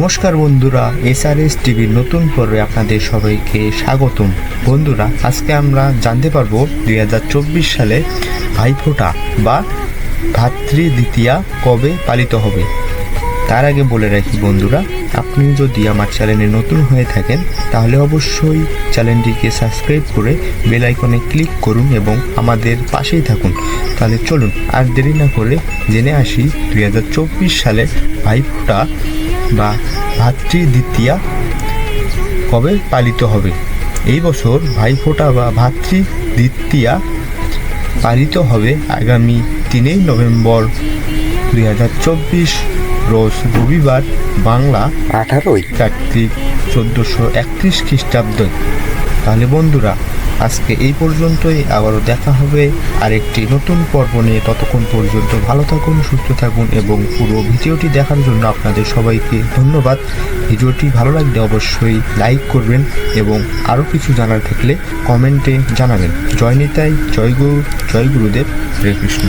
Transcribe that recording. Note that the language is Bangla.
নমস্কার বন্ধুরা, এসআরএস টিভির নতুন পর্বে আপনাদের সবাইকে স্বাগতম। বন্ধুরা, আজকে আমরা জানতে পারব দুই হাজার চব্বিশ সালে ভাইফোঁটা বা ভাতৃ দ্বিতীয়া কবে পালিত হবে। তার আগে বলে রাখি বন্ধুরা, আপনি যদি আমার চ্যানেলে নতুন হয়ে থাকেন, তাহলে অবশ্যই চ্যানেলটিকে সাবস্ক্রাইব করে বেল আইকনে ক্লিক করুন এবং আমাদের পাশেই থাকুন। তাহলে চলুন, আর দেরি না করে জেনে আসি দুই হাজার চব্বিশ সালে ভাইফোঁটা বা ভাতৃ দ্বিতীয়া কবে পালিত হবে? এই বছর ভাইফোঁটা বা ভাতৃ দ্বিতীয়া পালিত হবে আগামী তিনই নভেম্বর দুই হাজার চব্বিশ রোজ রবিবার বাংলা আঠারোই। কার্তিক চোদ্দোশো একত্রিশ খ্রিস্টাব্দ। তাহলে বন্ধুরা আজকে এই পর্যন্তই, আবারও দেখা হবে আরেকটি নতুন পর্ব নিয়ে। ততক্ষণ পর্যন্ত ভালো থাকুন, সুস্থ থাকুন এবং পুরো ভিডিওটি দেখার জন্য আপনাদের সবাইকে ধন্যবাদ। ভিডিওটি ভালো লাগলে অবশ্যই লাইক করবেন এবং আরও কিছু জানার থাকলে কমেন্টে জানাবেন। জয় নিতাই, জয় গুরু জয় গুরুদেব, হরে কৃষ্ণ।